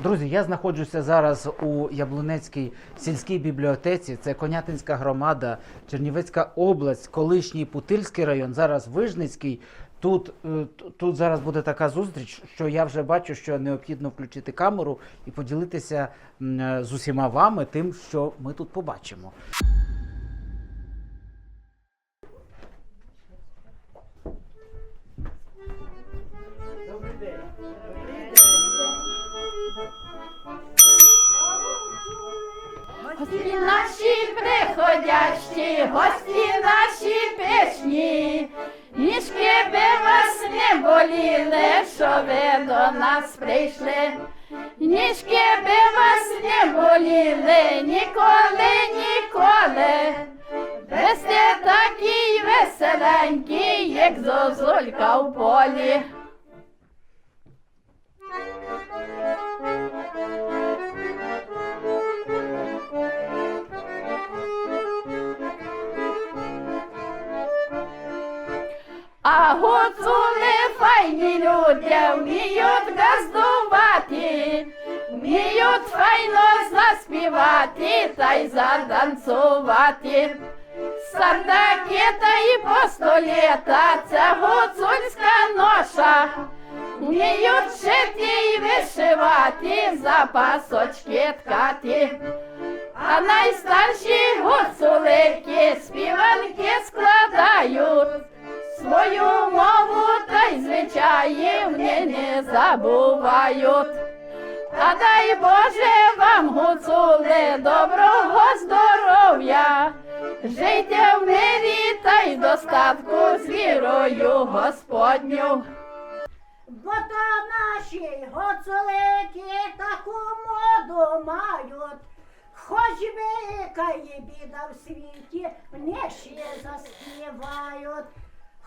Друзі, я знаходжуся зараз у Яблунецькій сільській бібліотеці. Це Конятинська громада, Чернівецька область, колишній Путильський район, зараз Вижницький. Тут, е, тут зараз буде така зустріч, що я вже бачу, що необхідно включити камеру і поділитися е, з усіма вами тим, що ми тут побачимо. Гості наші приходящі, гості наші пишні, ніжки би вас не боліли, що ви до нас прийшли. Ніжки би вас не боліли, ніколи, ніколи. Ви сте такі веселенькі, як зозулька в полі. А гуцули файні люди, вміють газдувати, вміють файно заспівати та й заданцювати. Сардаки та й постоліта, це гуцульська ноша. Вміють шити й вишивати, запасочки ткати. А найстарші гуцулики не забувають. А дай Боже вам, гуцули, доброго здоров'я. Жийте в мирі та й достатку з вірою Господню. Бо то наші гоцулики таку моду мають. Хоч яка є біда в світі, вони ще заспівають.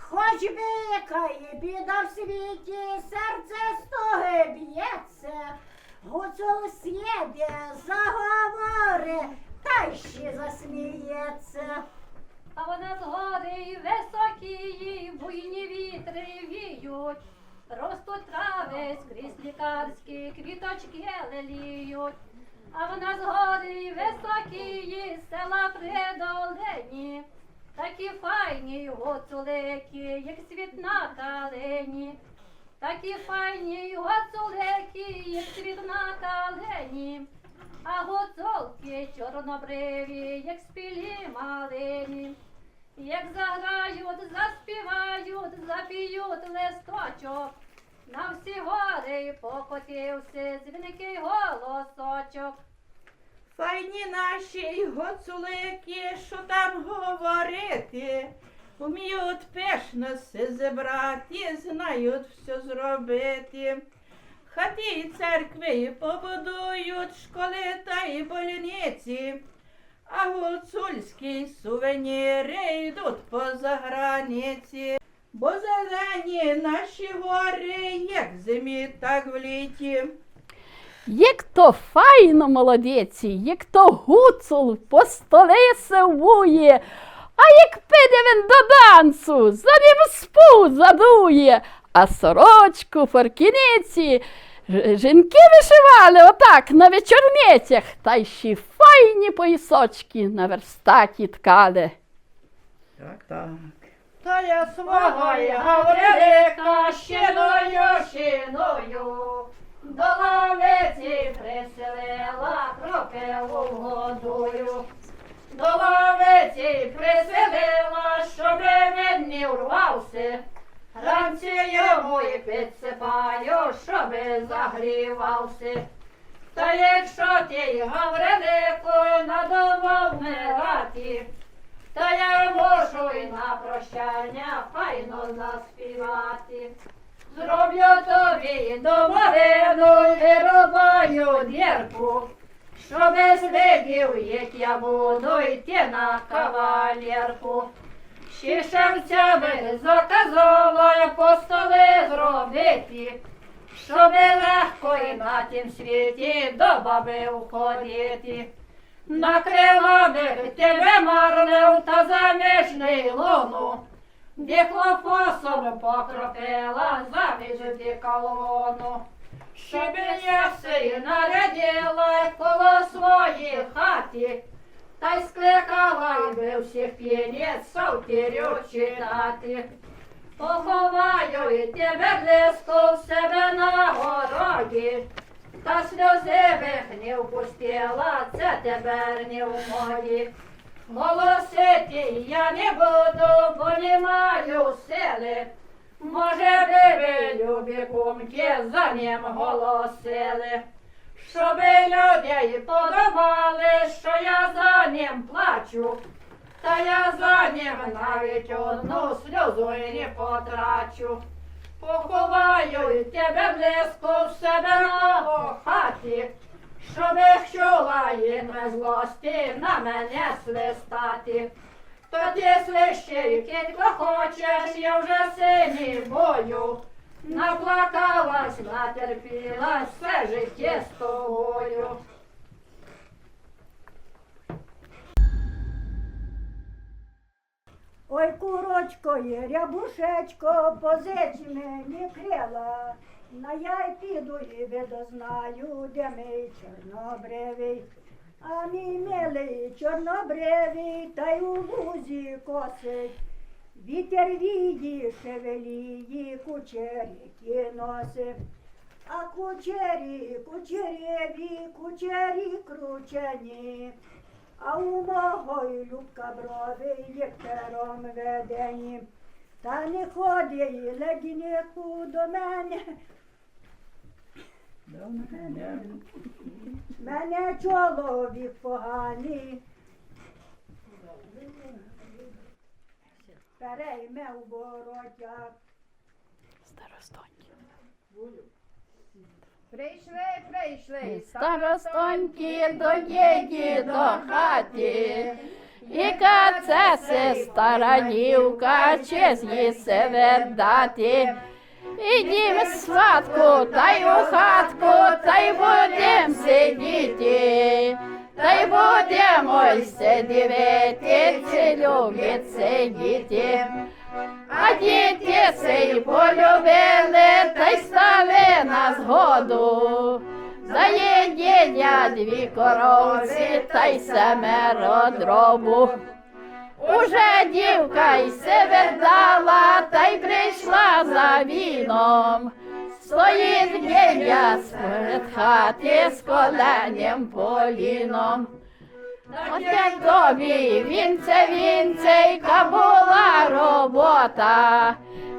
Хоч би яка є біда в світі, серце стоги б'ється. Гуцул сєде, заговори, та ще засміється. А вона з гори високі, буйні вітри віють, ростуть трави скрізь лікарські, квіточки леліють. А вона з гори високі, села придолені, такі файні гоцулики, як світ на калині. Такі файні гоцулики, як світ на калині. А гуцулки чорнобриві, як спілі малині, як заграють, заспівають, запіють листочок, на всі гори покотився дзвінкий голосочок. Файні наші гоцулики, що там говорити, вміють пишно все зібрати, знають все зробити. Хати і церкви побудують, школи та й больниці, а гуцульські сувеніри йдуть поза границі. Бо зелені наші гори, як в зимі, так в літі. Як то файно молодеці, як то гуцул по столі сивує, а як піде він до танцу, за ним спу задує, а сорочку форкіниці жінки вишивали отак на вечорницях, та й ще файні поясочки на верстаті ткали. Так, так. Та я свого я Гаврилика щиною, щиною. До лавиці приселила кропиву годую. До лавиці приселила, щоб він не урвався. Ранці йому і підсипаю, щоб загрівався. Та якщо ти Гаврилику надумав мирати, та я можу і на прощання файно заспівати. Зроблю тобі домовину і рубаю дірку, щоби звидів, як я буду йти на кавалерку. Шишевцями заказала по столи зробити, щоби легко і на тім світі до баби входити. Накрила би тебе марнив та заміжний луну, Діклофосом покропила заміж діколону. щоб я си нарядила коло своєї хаті, та й скликала би всіх п'єнець савтірю читати. Поховаю і тебе близько в себе на городі, та сльози бих не впустила, це тепер не в моді. Голосити я не буду, бо не маю сили. Може би ви, любі кумки, за ним голосили, щоби людей подобали, що я за ним плачу, та я за ним навіть одну сльозу й не потрачу. Поховаю тебе близько в себе на хаті, щоби чула і не злості на мене свистати. То ти кілько хочеш, я вже сині бою. Наплакалась, натерпілась все життя з тобою. Ой, курочко, є, рябушечко, позич мені крила. На я й піду і видознаю, де мій чорнобривий. А мій милий чорнобривий, та й у лузі косить. Вітер вії, шевелії, кучерики носить. А кучері, кучерєві, кучері кручені. А у мого й любка брови ліктером ведені. Та не ходи й ледніку до мене. Мене чоловік поганий. Перейме у боротях. Прийшли, прийшли. Старостоньки до діді до хаті. Яка це се стара дівка, чи з'їсе видати. Ідім сватку, та й у хатку, та й будем сидіти. Та й будемо й дивити, чи любить сидіти. А діти сей полюбили, та й стали на згоду. Дає дідя дві коровці, та й семеро дробу. Уже дівка й се видала, та й прийшла за віном. Стоїть дідя серед хати з коленем поліном. Оце тобі вінце, вінцейка була робота,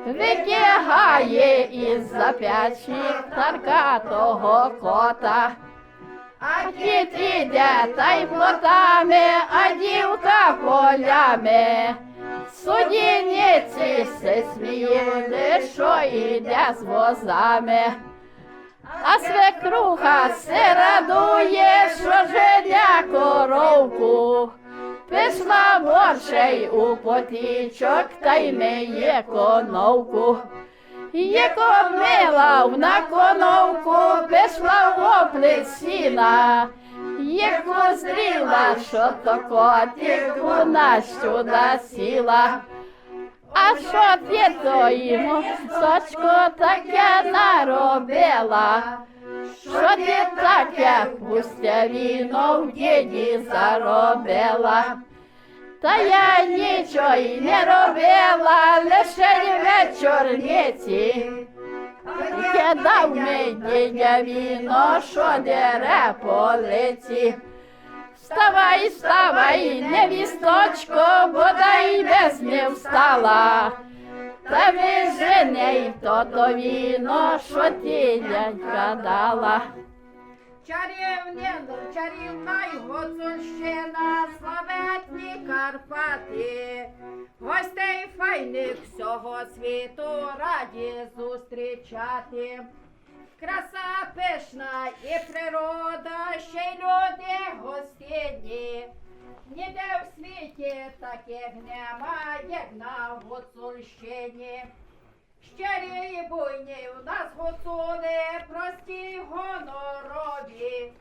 витягає із зап'ячі таркатого кота. А кіт іде та й плотами, а дівка полями. Судіниці се сміяли, що йде з возами. А свекруха се радує, що женя коровку. Пішла борщей у потічок та й миє коновку. Як обмила на коновку, пішла в опліт сіна. Як узріла, що то котик, вона сюди сіла. А що ти то йому, сочко, таке наробила? Що ти таке пустя віно в діді заробила? Та я нічого й не робила, лише й вечорниці. Таке дав мій дідя віно, що дере по лиці. Вставай, вставай, невісточко, бодай без не встала. Та виженей то то віно, що ти дядька дала. Чарівня, чарівна гуцульщина, славетні Карпати. Гостей файних всього світу раді зустрічати. Краса пишна і природа, ще й люди гостинні. Ніде в світі таких нема, як на Гуцульщині. Щирі і буйні у нас гуцули, прості гонорові.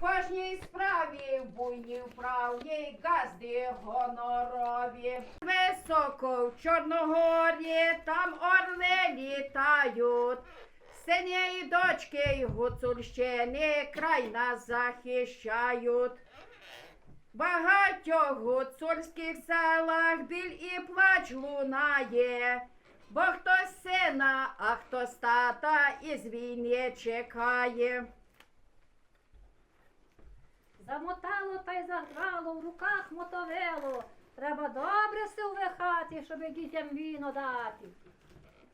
Кожній справі в буйній вправі газди гонорові. Високо в Чорногорі там орли літають. Сині і дочки Гуцульщини край нас захищають. Багатьох гуцульських селах біль і плач лунає, бо хтось сина, а хтось тата із війни чекає. Замотало та й заграло, в руках мотовило. Треба добре се увехати, щоб дітям віно дати.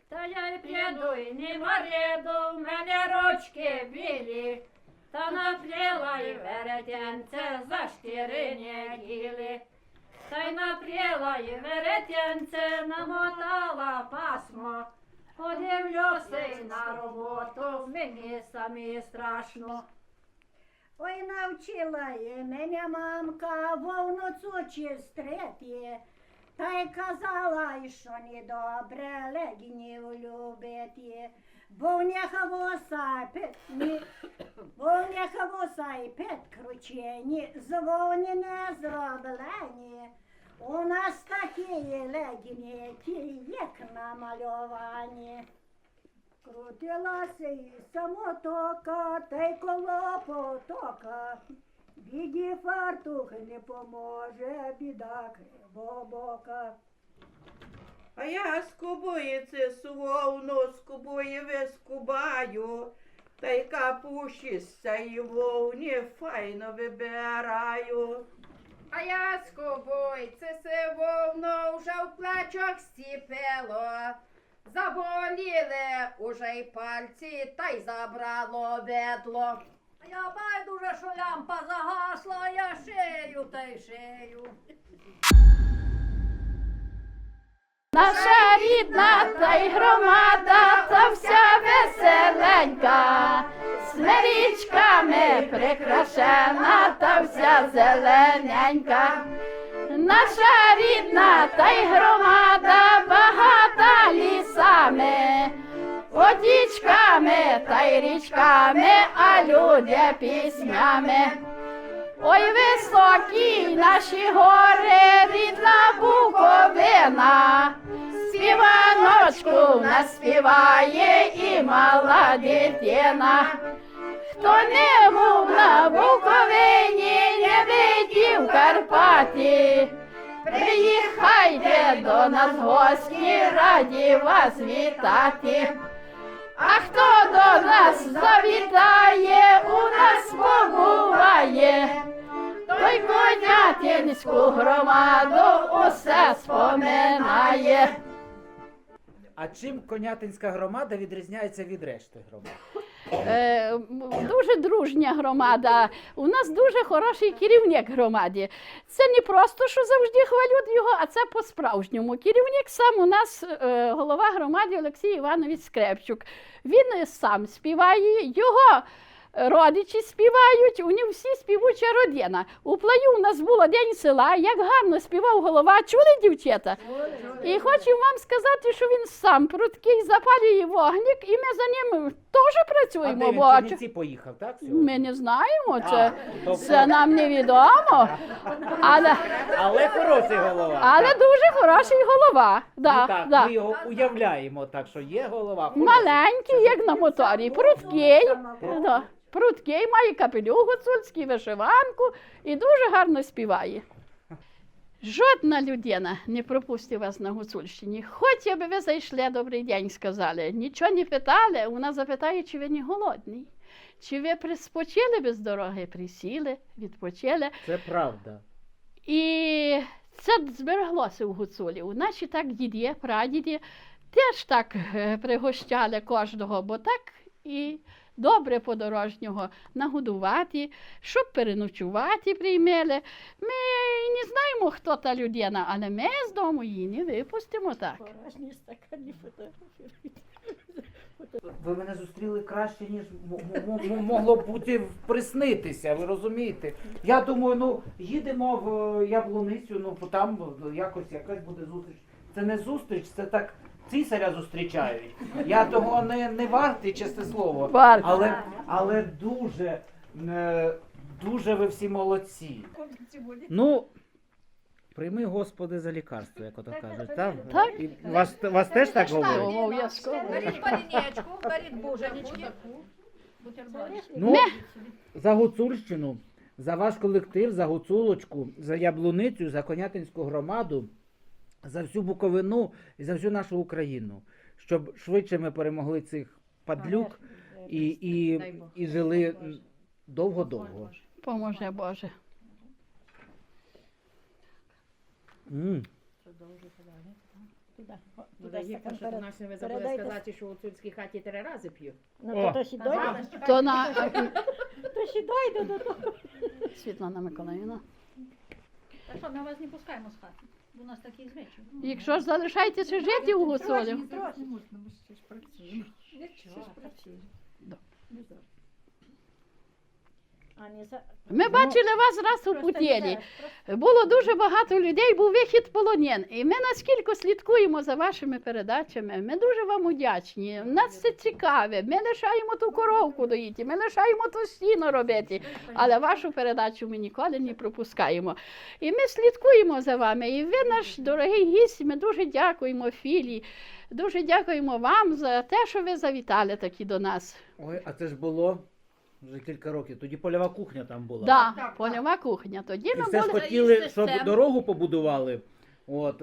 Та я й приду, і нема ряду, в мене ручки білі. Та напліла і веретенце за чотири неділі. Та й напліла і веретенце, намотала пасмо. Подивлюся й на роботу, мені самі страшно. Ой, навчила і мене мамка вовну цучі стрити. Та й казала, що недобре легінів любити. Бо в них пет, ні, бо в них і пет кручені, з не зроблені. У нас такі легіні, ті, як намальовані. Крутилася і самотока, та й коло потока. Біді фартух не поможе, біда кривобока. А я скубую це совну, скубую вискубаю, та й капуші з цієї вовні файно вибираю. А я скубуй, це се вовно вже в плечок стіпило. Заболіли уже й пальці, та й забрало ведло. Я байдуже, що лямпа загасла, я шию та й шию. Наша рідна та й громада, та вся веселенька, смирічками прикрашена, та вся зелененька. Наша рідна та й громада багата лісами, водічками та й річками, а люди піснями. Високі наші гори, рідна Буковина, співаночку наспіває і мала дитина. Хто не був на Буковині, не видів Карпати, приїхайте до нас гості, раді вас вітати. А хто до нас завітає, у нас побуває, той конятинську громаду усе споминає. А чим Конятинська громада відрізняється від решти громад? Е, дуже дружня громада. У нас дуже хороший керівник громаді. Це не просто, що завжди хвалють його, а це по-справжньому. Керівник сам у нас е, голова громади Олексій Іванович Скрепчук. Він сам співає, його родичі співають, у них всі співуча родина. У плаю у нас було день села, як гарно співав голова. Чули дівчата? І хочу вам сказати, що він сам пруткий запалює вогник, і ми за ним теж А працюємо. де він в Чернівці поїхав, так? сьогодні? Ми не знаємо, це, тобто- це нам невідомо. Але, Але хороший голова. але так. дуже хороший голова. Да, Ну, так, да. ми його уявляємо, так що є голова. хороший. Маленький, як на моторі, пруткий. Да. Пруткий, має капелюх гуцульський, вишиванку і дуже гарно співає. Жодна людина не пропустить вас на Гуцульщині. Хоч аби ви зайшли добрий день, сказали. Нічого не питали, вона запитає, чи ви не голодний. Чи ви приспочили без дороги, присіли, відпочили. Це правда. І це збереглося в гуцулі. У наші так діді, прадіді теж так е, пригощали кожного, бо так і добре подорожнього нагодувати, щоб переночувати приймели. Ми не знаємо, хто та людина, але ми з дому її не випустимо так. Ви мене зустріли краще, ніж могло б бути приснитися, ви розумієте? Я думаю, ну їдемо в е, Яблуницю, ну бо там якось якась буде зустріч. Це не зустріч, це так цісаря зустрічають. Я того не, не вартий, чесне слово. Але, але дуже, е, дуже ви всі молодці. Ну, Прийми, Господи, за лікарство, як ото кажуть. Так? Так. І вас, вас теж так говорять? Беріть палінечку, беріть буженички. Ну, за Гуцульщину, за ваш колектив, за Гуцулочку, за Яблуницю, за Конятинську громаду, за всю Буковину і за всю нашу Україну. Щоб швидше ми перемогли цих падлюк і, і, і жили довго-довго. Поможе Боже. М. Що до нас не ви забули сказати, що у цюрській хаті три рази п'ю. О, То на То ще дойде до того. Світлана Миколаївна. Так що ми вас не пускаємо з хати. У нас такі звичай. Якщо ж залишаєтеся жити у гуцулів, Ми бачили вас раз у Путєлі. Було дуже багато людей, був вихід полонен. І ми наскільки слідкуємо за вашими передачами, ми дуже вам удячні. Нас це цікаве. Ми лишаємо ту коровку доїти, ми лишаємо ту сіно робити. Але вашу передачу ми ніколи не пропускаємо. І ми слідкуємо за вами. І ви наш дорогий гість. Ми дуже дякуємо Філі. Дуже дякуємо вам за те, що ви завітали такі до нас. Ой, а це ж було вже кілька років. Тоді польова кухня там була. Да, польова кухня. Тоді І ми все ж були. хотіли, щоб дорогу побудували. От,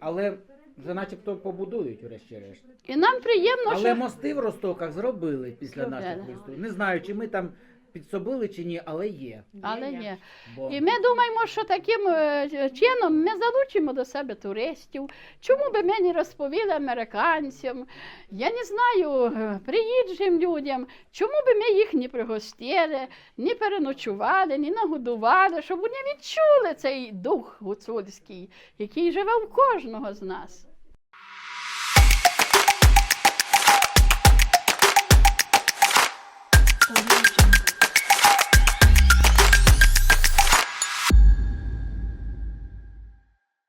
але вже начебто побудують, врешті-решт. І нам приємно, Але що мости в Ростоках зробили після Зробили. наших виступів. Не знаю, чи ми там підсобили чи ні, але є. але ні. Бо... І ми думаємо, що таким е, чином ми залучимо до себе туристів. Чому би ми не розповіли американцям? Я не знаю, е, приїжджим людям, чому би ми їх не пригостили, не переночували, не нагодували, щоб вони відчули цей дух гуцульський, який живе в кожного з нас.